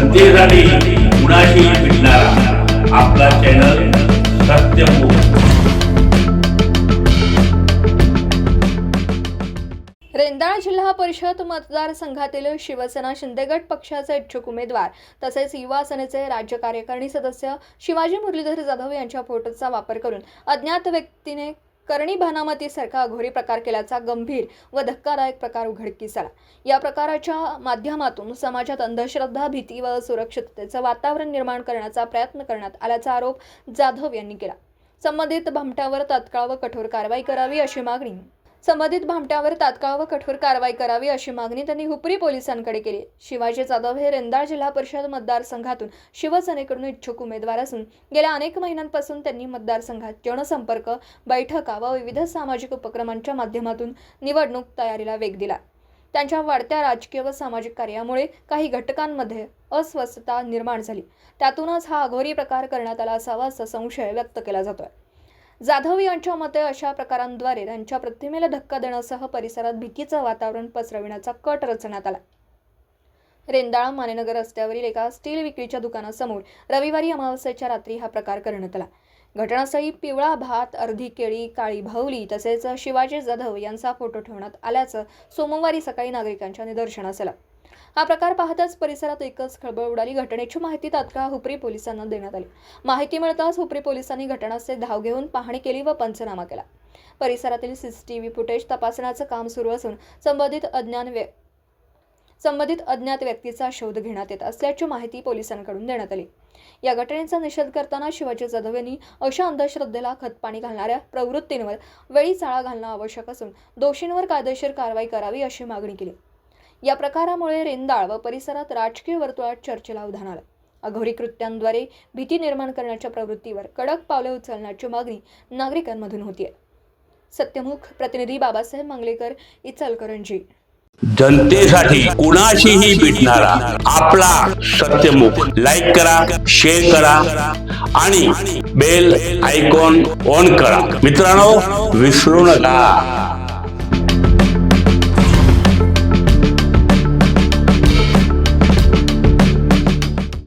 जनतेसाठी कुणाशी भेटणारा. आपला चॅनल सत्यमुख रेंदाळा जिल्हा परिषद मतदारसंघातील शिवसेना शिंदेगड पक्षाचे इच्छुक उमेदवार तसेच युवा सेनेचे राज्य कार्यकारिणी सदस्य शिवाजी मुरलीधर जाधव यांच्या फोटोचा वापर करून अज्ञात व्यक्तीने करणी भानामतीसारखा अघोरी प्रकार केल्याचा गंभीर व धक्कादायक प्रकार उघडकीस आला. या प्रकाराच्या माध्यमातून समाजात अंधश्रद्धा भीती व सुरक्षिततेचं वातावरण निर्माण करण्याचा प्रयत्न करण्यात आल्याचा आरोप जाधव यांनी केला. संबंधित भामट्यावर तात्काळ व कठोर कारवाई करावी अशी मागणी संबंधित भामट्यावर तात्काळ व कठोर कारवाई करावी अशी मागणी त्यांनी हुपरी पोलिसांकडे केली. शिवाजी जाधव हे रेंदाळ जिल्हा परिषद मतदारसंघातून शिवसेनेकडून इच्छुक उमेदवार असून गेल्या अनेक महिन्यांपासून त्यांनी मतदारसंघात जनसंपर्क बैठका व विविध सामाजिक उपक्रमांच्या माध्यमातून निवडणूक तयारीला वेग दिला. त्यांच्या वाढत्या राजकीय व सामाजिक कार्यामुळे काही घटकांमध्ये अस्वस्थता निर्माण झाली. त्यातूनच हा अघोरी प्रकार करण्यात आला असावा असा संशय व्यक्त केला जातोय. जाधव यांच्या मते अशा प्रकारांद्वारे त्यांच्या प्रतिमेला धक्का देण्यासह परिसरात भीतीचं वातावरण पसरविण्याचा कट रचण्यात आला. रेंदाळा मानेनगर रस्त्यावरील एका स्टील विक्रीच्या दुकानासमोर रविवारी अमावस्येच्या रात्री हा प्रकार करण्यात आला. घटनास्थळी पिवळा भात अर्धी केळी काळी भावली तसेच शिवाजी जाधव यांचा फोटो ठेवण्यात आल्याचं सोमवारी सकाळी नागरिकांच्या निदर्शनास आलं. हा प्रकार पाहताच परिसरात एकच खळबळ उडाली. घटनेची माहिती तात्काळ हुपरी पोलिसांना देण्यात आली. माहिती मिळताच हुपरी पोलिसांनी घटनास्थळी धाव घेऊन पाहणी केली व पंचनामा केला. परिसरातील सीसीटीव्ही फुटेज तपासण्याचं काम सुरू असून संबंधित अज्ञान व्य संबंधित अज्ञात व्यक्तीचा शोध घेण्यात येत असल्याची माहिती पोलिसांकडून देण्यात आली. या घटनेचा निषेध करताना शिवाजी जाधव यांनी अशा अंधश्रद्धेला खतपाणी घालणाऱ्या प्रवृत्तींवर वेळी चाळा घालणं आवश्यक असून दोषींवर कायदेशीर कारवाई करावी अशी मागणी केली. या प्रकारामुळे रेंदाळ व परिसरात राजकीय वर्तुळात चर्चेला उधाण आलं. अघोरी कृत्यांद्वारे भीती निर्माण करण्याच्या प्रवृत्तीवर कडक पावले उचलण्याची मागणी नागरिकांमधून होतीये. सत्यमुख प्रतिनिधी बाबासाहेब मंगलेकर इचलकरंजी. जनतेसाठी कुणाशीही भेटणारा आपला सत्यमुख. लाईक करा शेअर करा आणि बेल आयकॉन ऑन करा. मित्रांनो विसरू नका.